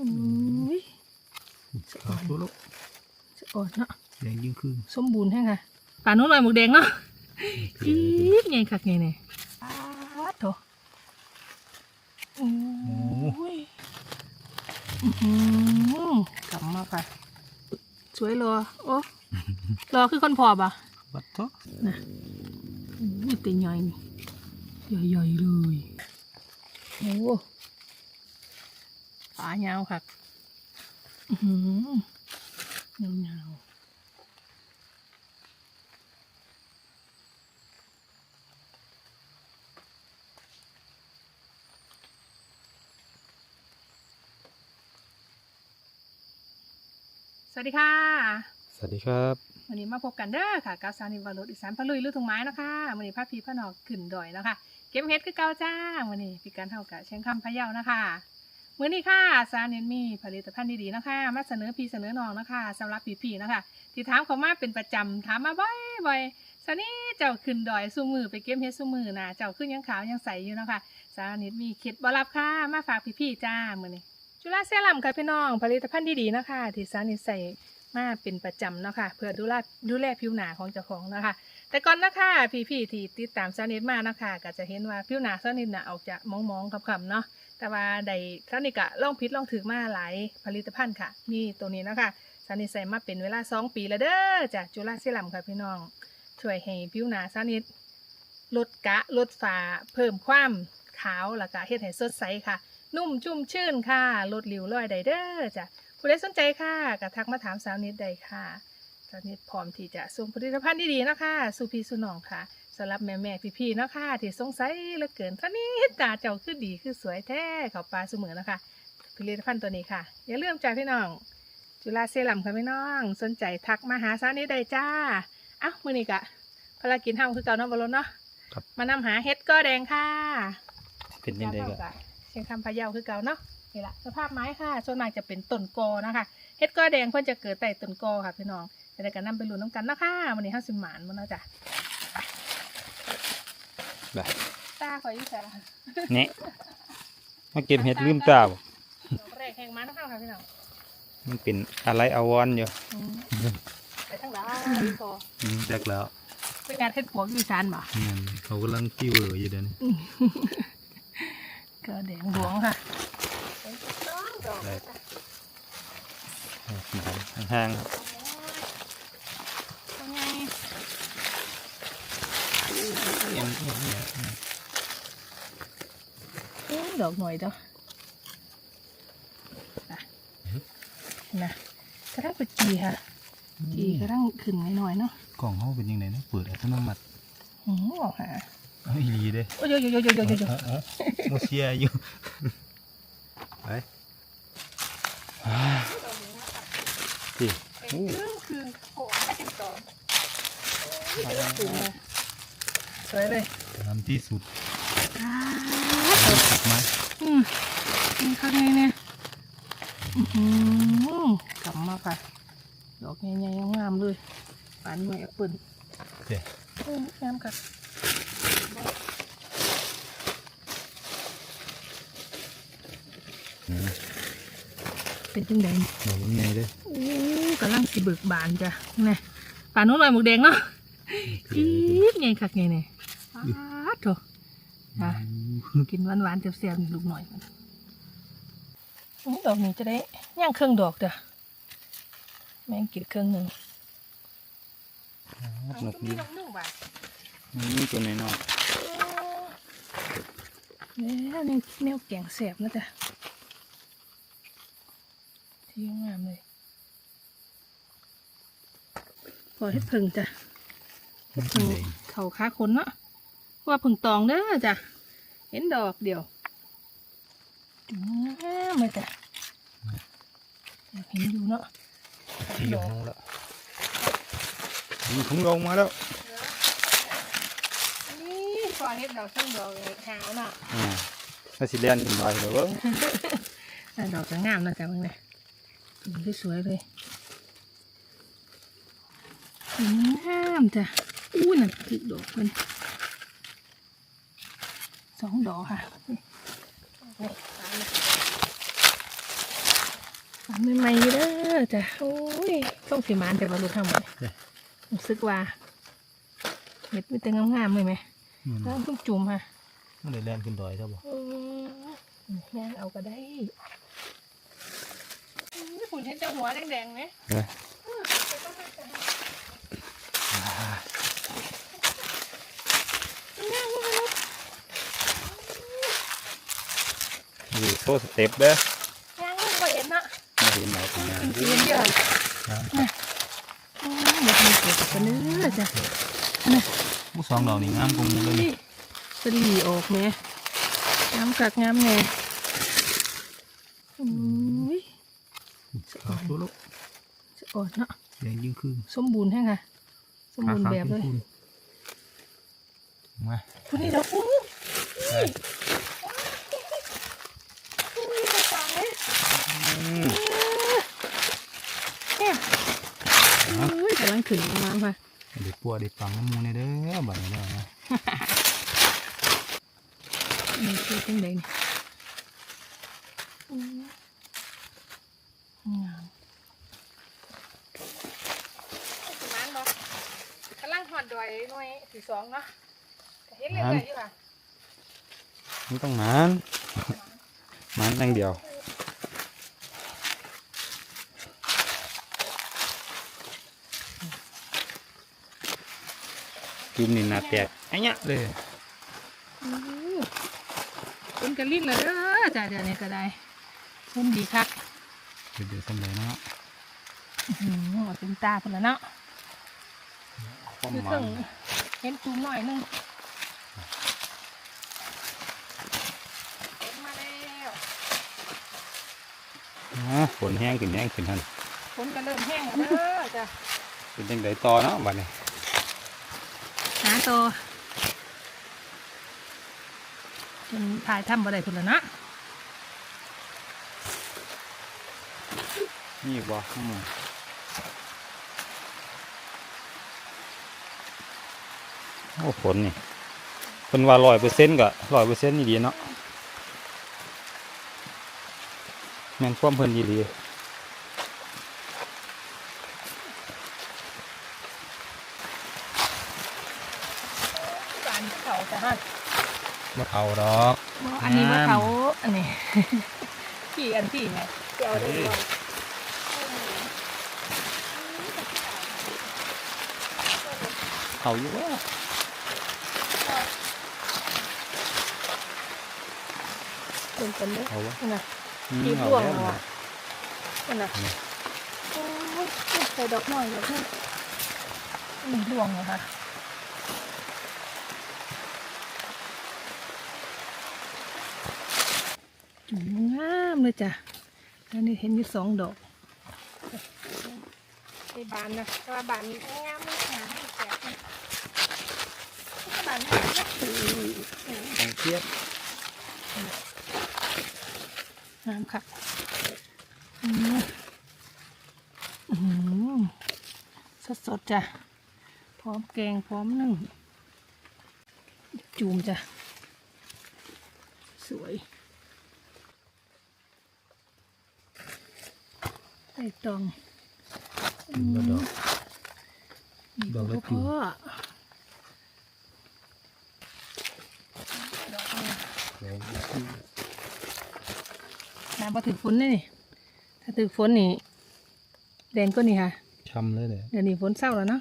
อุ้ยเอาตัวลูกจะอ่อนเนาะแดงยิ่งขึ้นสมบูรณ์แห้งค่ะป่านู้นลอยหมวกแดงเนาะจี๊ดไงคักไงเนี่ยอ้าวโถโอ้ยอื้อหือกลับมาค่ะสวยรอโอ้รอคือคนพอบอะบัดเถอะนะอุ้ยเต็ใหญ่นี่ใหญ่ๆเลยโอ้ ขายาวค่ะอื้อหือยาวๆสวัสดีค่ะ สวัสดีครับวันนี้มาพบกันเด้อค่ะกับสานิวารุดอีสานพะลุยลุยทุ่งไม้นะคะวันนี้พาพีพระนอกขึ้นดอยแล้วค่ะเก็บเฮ็ดคือเก่าจ้าวันนี้พี่การเท่ากับเชียงคำพะเยานะคะ มื้อนี้ค่ะสาเนนมีผลิตภัณฑ์ดีๆนะคะ มาเสนอพี่เสนอน้องนะคะสำหรับพี่ๆนะคะ ที่ถามเขามาเป็นประจำถามมาบ่อยๆสานี่เจ้าขึ้นดอยสู้มือไปเก็บเฮ็ดสู้มือนะเจ้าขึ้นยังขาวยังใสอยู่นะคะสานิดมีเคล็ดบ่ลับค่ะมาฝากพี่ๆจ้ามื้อนี้จุฬาเซรั่มค่ะพี่น้อง ผลิตภัณฑ์ดีๆนะคะที่สานิทใส่มาเป็นประจำเนาะค่ะเพื่อดูแลดูแลผิวหนาของเจ้าของนะคะ แต่ก่อนนะคะพี่ๆที่ติดตามสานิทมานะคะก็จะเห็นว่าผิวหนาสานิทน่ะออกจะมองๆคำๆเนาะ แต่ว่าใดสานิทกะล่องพิษล่องถือมาหลายผลิตภัณฑ์ค่ะมีตัวนี้นะคะสานิทใส่มาเป็นเวลาสองปีแล้วเด้อจากจุฬาเซรัมค่ะพี่น้อง ช่วยให้ผิวหนาสานิลดกะลดฝาเพิ่มความขาวแล้วก็เฮ็ดให้สดใสค่ะ นุ่มชุ่มชื่นค่ะ ลดริ้วรอยได้เด้อจ้ะผู้ใดสนใจค่ะก็ทักมาถามสาวนิดได้ค่ะสาวนิดพร้อมที่จะส่งผลิตภัณฑ์ดีๆนะคะสู่พี่สู่น้องค่ะ สำหรับแม่แม่ๆพี่ๆเนาะค่ะที่สงสัยเหลือเกินท่านี้ตาเจ้าคือดีคือสวยแท้เขาปลาเสมอนะคะผลิตภัณฑ์ตัวนี้ค่ะ อย่าลืมจ้าพี่น้อง จุฬาเซรั่มค่ะพี่น้อง สนใจทักมาหาสาวนิดได้จ้าอ้าวมื้อนี้กะภารกิจทำคือเก่าเนาะบอลเนาะครับมานำหาเฮ็ดก็แดงค่ะเป็นยังไงก็เชียงคำพะเยาคือเก่าเนาะนี่ละสภาพไม้ค่ะส่วนมากจะเป็นต้นกอนะคะเฮ็ดกอแดงเพิ่นจะเกิดแต่ต้นกอค่ะพี่น้องแต่ในการนำไปลุ้นน้ำกันนะคะวันนี้ห้าสิบหมานมันเนาะจ้ะ แบบตาขออยู่แค่ละเนี่ยมาเก็บเห็ดลืมตาบ่ดอกแรกแห่งมันนะคะค่ะพี่น้องมันเป็นอะไรอาวรณ์อยู่อืมไปทั้งหลายกออืมแรกแล้วเป็นงานเฮ็ดปวกอยู่ชานบ่อืมเขากำลังฟีเวอร์อยู่เดี๋ยวนี้ก็แดงหลวงค่ะได้ห่างๆครับ เป็นไง เอ็มเอ็มเนี่ย โอ้ย ดอกหน่อยเด้อนะกระทั่งไปจีค่ะจีกระทั่งขึ้นหน่อยเนาะกล่องเขาเป็นยังไงนะเปิดอัตโนมัติอืมออกหาเอาอีหลีเด้โอ้ยโยโยโยโยโยโยโยโมเชียอยู่ไปอ่ครึ่งคืนโอ้ยติดต่อ สวยเลยทำที่สุดอ้าเอากลับมาอืมนี่ข้างในเนี่ยอื้อหือกลับมาค่ะดอกใหญ่ๆงามๆเลยปานหน่วยแอปเปิลเดี๋ยวเอองามค่ะอืมเป็นจังไดหนูยังไงเด้โอ้กำลังสิเบิกบานจ้ะนี่ปานนู้นลอยหมวกแดงเนาะจี๊ดไงคักไงเนี่ยป๊าดโถ อะกินหวานๆเสียบๆนี่ลูกหน่อยมันอุ๊ยดอกนี้จะได้ย่างเครื่องดอกจ้ะแม่งกินเครื่องหนึ่งนกดีนกนุ่งบ่านี่ตัวน้อยเนี่ยนี่แนวแกงแสบนะจ๊ะที่งามเลยพอให้พึ่งจ้ะๆมันพึ่เป็นงแดงเขาค้าคนเนาะ ว่าพึ่งตองเด้อจ้ะ เห็นดอกเดียวงามเลยจ้ะเห็นอยู่เนาะที่ยงแล้วมีของลงมาแล้วนี่พอเห็ดดอกทั้งดอกเลยขาวเนาะอ่าถ้าสิเลียนขึ้นไปเดี๋ยวเบิ่งอะดอกจะงามนะจ๊ะมึงเนี่ยสีสวยๆเลยงามจ้ะอู้น่ะถึกดอกมัน สองดอกค่ะนี่นี่ตามเลยฝันใหม่ๆอยู่เด้อจ้ะโอ้ยต้องสีมานแต่ว่ารู้ทำหมดรู้สึกว่าเม็ดมันแต่งามๆเลยไหมแล้วต้องจุ่มค่ะมันได้แล่นขึ้นดอยใช่บ่อืมย่างเอาก็ได้อืมฝุ่นเห็นเจ้าหัวแดงๆไหม อ้ยนี่โซ่สเต็ปเด้อย่างก็เห็นเนาะมาเห็นไหนถึงงานเรียนเยอะอืมเด็กมีเกิดกันเนื้อจ้ะผู้สองดอกนี่งามกว่าหมูเลยนี่สลีออกเนี่ยงามกักงามแน่อุ้ยเอาดูลูกจะอ่อนเนาะแดงยิ่งขึ้นสมบูรณ์แห้งค่ะสมบูรณ์แบบเลยมาคุณนี่เราอู้ได้นี่กระสังเลย อืม เนี่ยอุ้ยกำลัง ขึ้นมาค่ะเดี๋ยวปัวเดี๋ยวปังน้ำมูนี่เด้อบัดนี้เด้อนะนี่คือเป็นไงเนี่ยอืมงามประมาณบ่กำลังหอดดอยหน่วยที่สองเนาะก็เห็นเลยเลยอยู่ค่ะมันต้องหมานหมานอย่างเดียว จุ่มนี่หนาแตกไอ้เนี้ยเลยอือเป็นกระลิ่นเลยเด้อจ้าเดี๋ยวนี้ก็ได้คุณดีคักเดี๋ยวเดี๋ยวทำไรเนาะอื้อหือเอาเป็นตาพุ่นละเนาะความคือหเคมารื่อนงเห็นตูมหน่อยหนึงเห็นมาแล้วอ่าฝนแห้งขึ้นแห้งขึ้นท่านฝนก็เริ่มแห้งแล้วเด้อจ้ะเป็นยังไงต่อเนาะบัดนี้ หาตัวจนถ่ายทำบ่ได้พุ่นละนะนี่บ่ข้างมือโอ้ฝนนี่เพิ่นว่าร้อยเปอร์เซ็นต์ก็ร้อยเปอร์เซ็นต์นี่ดีเนาะแม่นความเพิ่นดีดี บานเขาจ้ะฮะ บ่เอาดอกอันนี้ว่าน้ำเขาอันนี้พี่อันพี่ไงเดี๋ยวเอาได้ก่อนเอาอยู่ว่าเป็นเป็นเลยเอาวะนั่นน่ะอืมรีบเอาร่วงแล้วแล้วอะนั่นน่ะโอ้ยใส่ดอกหน่อยแบบนี้นี่ร่วงเหรอคะจุ่มงาม เลยจ้ะแล้วนี่เห็นอยู่สองดอกไอ้บานนะแต่ว่าบานงามไม่หาให้แจกนะบานนี่นะของเทียบน้ำค่ะอืมอืมสดๆจ้ะ พร้อมแกงพร้อมนึ่ง จูมจ้ะ สวย ไอ้ตองกินบ่ดอกนี่ดอกละก็จูพ่มอดอกนี่น้ำพอถึงฝนเลยนี่ถ้าถึงฝนนี่แดงก็นี่ค่ะ ช้ำเลยเลยเดี๋ยวนี้ฝนเศร้าแล้วเนาะ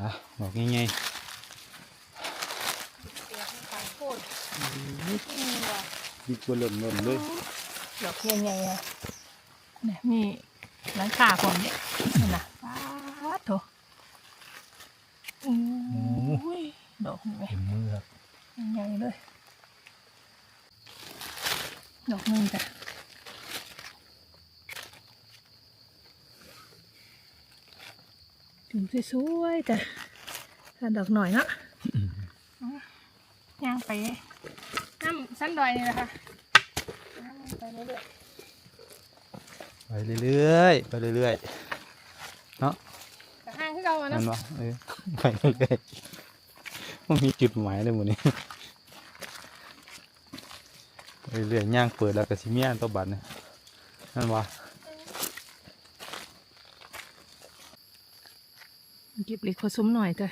อะบอกง่ายๆ ดีกว่าเริ่มเริ่มเลยดอกใหญ่ๆอะนี่มีหลังคาผมเนี่ยนั่นนะป้าดโถโอ้ยดอกนี่ไหมเห็นมือครับใหญ่เลย ดอกหนึงจ้ะจุ่มสวยๆจ้ะถ้าดอกหน่อยเนาะย่างไป น้ำสั้นดอยนี่แหละค่ะน้ำไปเรื่อยๆไปเรื่อยๆไปเรื่อยๆเนาะแต่ห้างที่เราอะนั่เนาะนวะเออไปเรื่อยๆมันมีจุดหมายเลยหมดนี้ไปเรื่อยๆย่างเปิดแล้วก็สิมีอันตัวบัตรเนี่ยนั่นวะเก็บเล็กผสมหน่อยเถอะ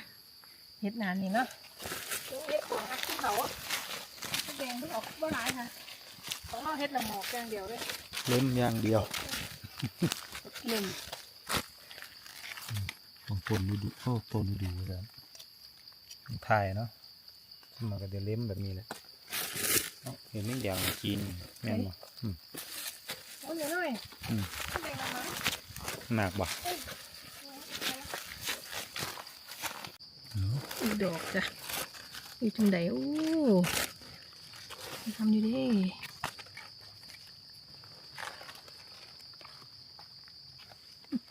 เฮ็ดนานนี่เนาะเฮ็ดของฮักที่เขาอะ แดงมันออกบ่หลายค่ะของเราเฮ็ดละหมอกอย่างเดียวเลยเล่มอย่างเดียวหนึ่งของปนดูดีโอ้ปนดูดีเลยถ่ายเนาะมันก็จะเล่มแบบนี้แหละเห็นนี่อย่างจีนแม่นบ่อืมเอาหน่อยน่อยอืมหนักบ่อีดอกจ้ะอีกจังใดโอ้ ทำอยู่เดิ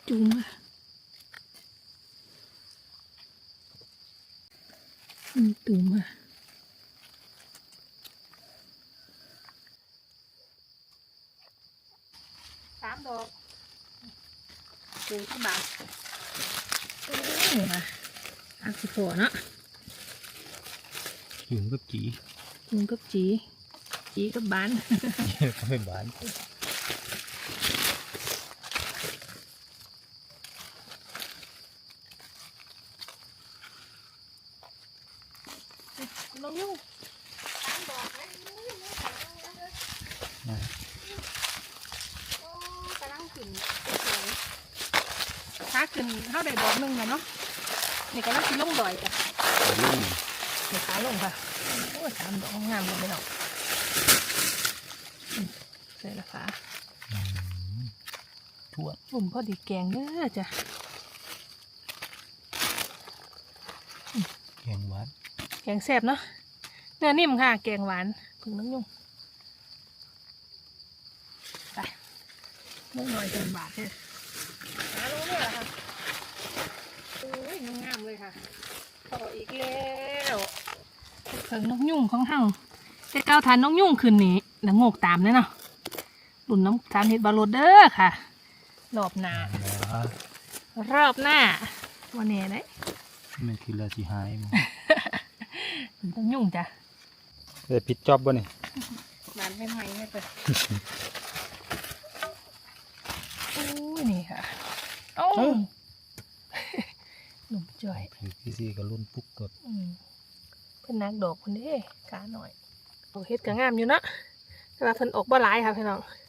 จุ่มอะอืมตุ่มอะสามดอกดูที่บาทโอ้ยมาอักสิโผเนาะหิวกับจีจุ่มกับจี จีกับบานก็เป็นบ้านน้องยุ่งนะกำลังขึ้นถ้าขึ้นเข้าได้ดอกหนึงแล้วเนาะนี่กำลังขึ้นลงดอยจ้ะเดี๋ยวลุ่มนี่ขาลงค่ะโอ้ยสามดอกงามเลยไม่ดอกอื มใส่ละขาทั่วปุ่มพอดีแกงเด้อจ้ะแกงหวานแกงแซ่บเนาะเนื้อนิ่มค่ะ แกงหวานพึ่งน้องยุ่งไปน้องหน่อยเต็มบาทเลยหาลงเลยเหรอค่ะโอ้ยงามเลยค่ะพออีกแล้วเพิ่งนกยุ่งของเฮาแต่เก้าทานนกยุ่งคืนนี้นางโงกตามเลยเนาะ รุ่นน้ำตามเห็ดบาโรดเด้อค่ะ รอบหน้าแล้วรอบหน้าวันนี้นะมันคือราสีหายมั้งมันต้องยุ่งจ้ะได้ปิดจอบบ่นี่มันไม่ไหมไม่เปิดโอ้ยนี่ค่ะโอ้หนุ่มจ่อยคือพี่ซีก็รุ่นปุ๊กกดอืมเพิ่นนักดอกเพิ่นเด้กาหน่อยโอ้เฮ็ดก็งามอยู่เนาะแต่ว่าเพิ่นออกบ่หลายค่ะพี่น้องอืม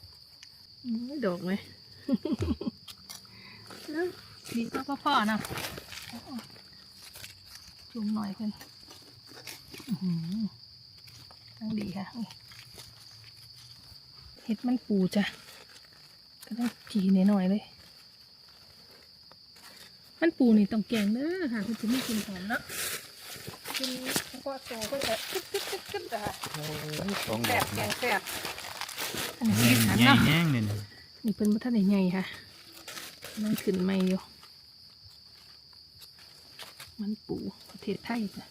ดอกไหมเอ้าดีก็พ่อๆเนาะจุ่มหน่อยเพิ่นอื้อหือตั้งดีค่ะเฮ็ดมันปูจ้ะก็ต้องกีหน่อยๆเลย มันปูนี่ต้องแกงเด้อค่ะคุณจะไม่กินหอมเนาะกินก็โตก็จะกึ๊บกึ๊บกึ๊บกึ๊บอะค่ะสองแสแบบบแกนะงแสบ อันนี้แง่ขันงแง่เนาะงแง่งเลยนะนี่เป็นบัทันใหญ่ๆค่ะ มันขึ้นไม่อยู่ มันปูประเทศไทยจ้ะ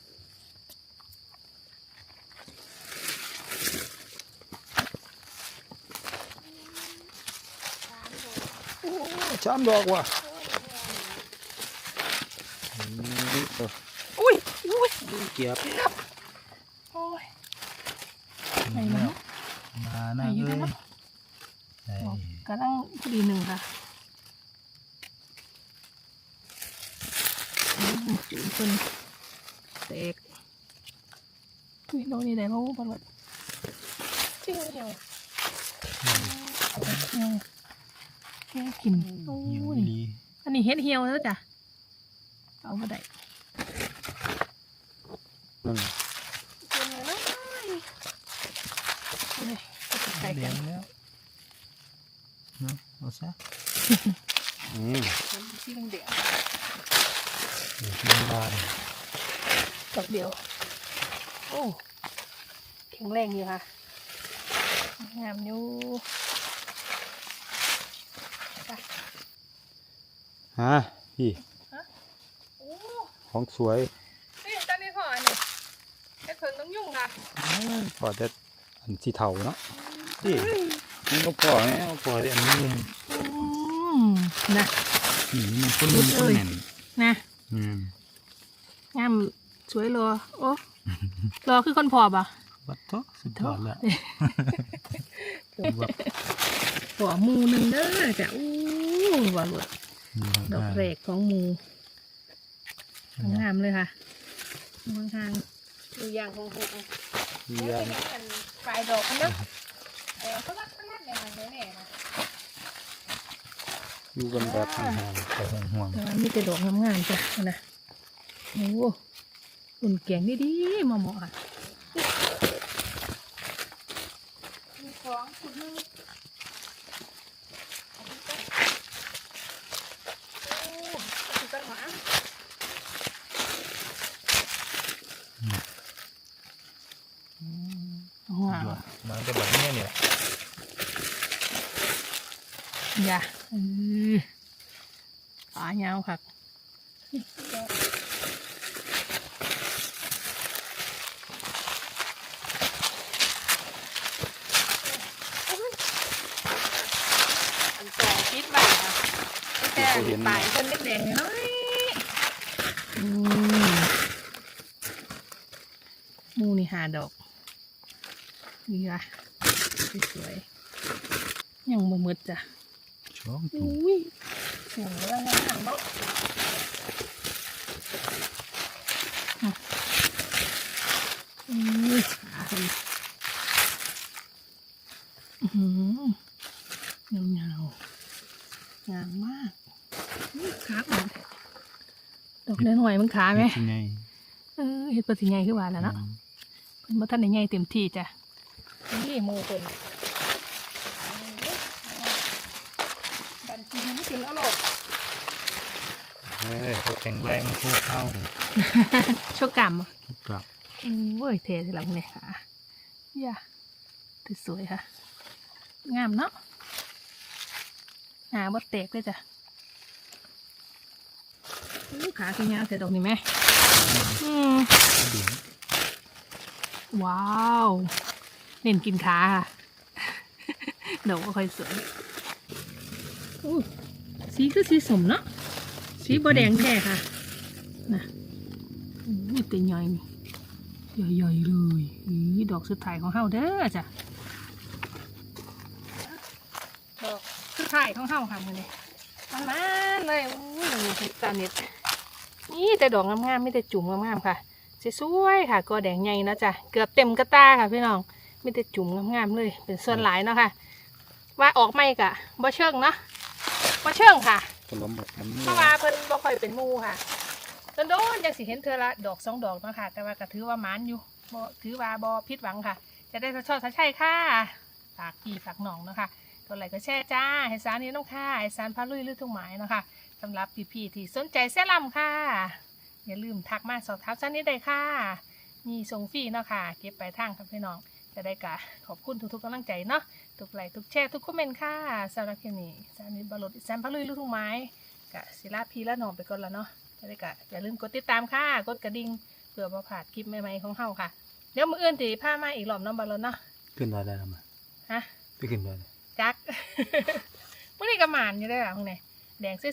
ชามดอกว่ะอุ้ยอุ้ยเกียบโอ้ยไหนแล้วมาหน้าไหนอยู่เลได้ยเนาะไหน กำลังพอดีหนึ่งค่ะอืมจุ่มคนเสกอุ้ยน้องนี่ได้มาวุ้บอลจริงเหรอเหี่ยวแกกินโอ้หิวยดีอันนี้เฮ็ดเหี่ยวแล้วจ้ะเอามาได้นั่นกินเลยนี่ใส่ แด กัน งแล้วเนาะเอา ซะอืมที่เดียวเดี๋ยวที่บ้านดอกเดียว โอ้แข็งแรงอยู่ค่ะงามอยู่ไปฮะพี่โอ้ของสวยนี่ตอนนี้พออันนี้เฮ็ดเพิ่งต้องยุ่งค่ะพอจะอันสีเทาเนาะพี่นี่ก็พอแน่พอได้อันนี้เลยอืม นะนี่มันคนมันคนแน่นนะอืมงามสวยรอโอ้รอคือคนพอบ่ะวัดโตสุดยอดแล้วหมูหนึ่งเด้อจ้ะอู้วาลุดดอกแรกของหมูงามเลยค่ะบางทางดูอย่างของหกมีเดี๋ยวยาจะเห็นกันปลายดอกมันเนาะเออเขารักเขารักอย่างไรแน่ๆนะ อยู่กันแบบห่างๆแต่ห่วงแต่ว่ามีแต่ดอกงามๆจ้ะนะโอ้โหอุ่นแกงดีๆมาเหมาะๆค่ะมีของขุดนึงโอ้ขุดกันหมาว้าๆวมันจะแบบนี้เนี่ยอย่า เออขายาวค่ะอันสองคิดไปค่ะแต่ปลายเป็นเด็กๆน้อยอืมหมูนี่หาดอกนี่ละสวยๆยังบ่หมืดจ้ะช่องอตุ่มุ้ ยสวยแล้วนะหางนกอะอุ้ยขาเห็นอื้อหือเงาๆงามมากอุ๊ยขาอ่อนแท้ดอกน้อยๆมันขาไหมที่ไงเออเห็ดปฏิไงคือว่าแล้วเนาะเพิ่นบ่ทันได้ใหญ่เต็มที่จ้ะนี่หมูเพิ่นดันกินไม่กินเอาหรอก เออแข็งแรงคู่เข้าโชกกรรมอะกลับอืมเว้ยเทสลังเนี่ยค่ะย่าถือสวยค่ะ งามเนาะหาบดแตกเลยจ้ะอู้ขาคือยาวแต่ดอกนี่ไหมอืมดินว้าว เน้นกินขาค่ะดอกก็ค่อยสวยอู้สีคือสีสมเนาะ สีบแดงแท้ค่ะนะอู้เต็มใหญ่ใหญ่ๆเลยอีดอกสุดท้ายของเฮาเด้อจ้ะดอกสุดท้ายของเฮาค่ะมือนี้มันมาเลยอู้ยตาเน็ตนี่แต่ดอกงามๆไม่แต่จุ่มงามๆค่ะสวยๆค่ะก็แดงใหญ่นะจ๊ะเกือบเต็มกระตาค่ะพี่น้องไมีแต่จุ่มงามๆเลยเป็นส่วนหลายเนาะค่ะว่าออกไม่กะบ่เชิงเนาะบ่เชิงค่ะ ขนมแบบน้ำเพราะว่าเพิ่นบ่ค่อยเป็นหมูค่ะจนโดนจังสิเห็นเธอละดอกสองดอกเนาะค่ะ แต่ว่าก็ถือว่าหมานอยู่บ่ถือว่าบ่ผิดหวังค่ะ จะได้ชอบทัชชัยค่ะฝากพี่ฝากน้องเนาะค่ะกดไลค์ก็แชร์จ้าให้สารนี้น้องค่ะให้สารพาลุยลือทุ่งหมายเนาะค่ะสำหรับพี่ๆที่สนใจเสื้อลำค่ะ อย่าลืมทักมาสอบถามสันนิดใดค่ะ มีส่งฟรีเนาะค่ะ เก็บไปทางครับพี่น้อง จะได้กะขอบคุณทุกๆกำลังใจเนาะทุกไลค์ทุกแชร์ทุกคอมเมนต์ค่ะสำหรับคลิปนี้สานิทบรดแซมพะลุยลูกทุ่งไม้กะศิลาพีและน้องไปก่อนแล้วเนาะจะได้กะอย่าลืมกดติดตามค่ะกดกระดิ่งเพื่อบ่พลาดคลิปใหม่ๆของเฮาค่ะเดี๋ยวมื้ออื่นตีผ้ามาอีกรอบน้องบอลเนาะขึ้นมาได้ทำไมฮะไปขึ้นมาเลยจักมื่อนี้ก็หมานอยู่ได้หรอพวกนี้แดงสว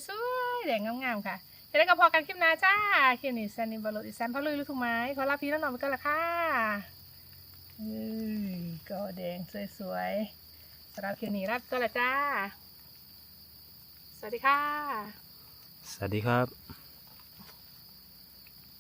ยๆแดงงามๆค่ะจะได้ก็พอกันคลิปหน้าจ้าคลิปนี้ซันนิบาโรดิซันพะลุยลูกทุ่งไม้ขอลาพี่แล้วนอนไปกันละค่ะ เอ้ยก็แดงสวยๆสำหรับคลิปนี้รับก็ละจ้า สวัสดีค่ะ สวัสดีครับ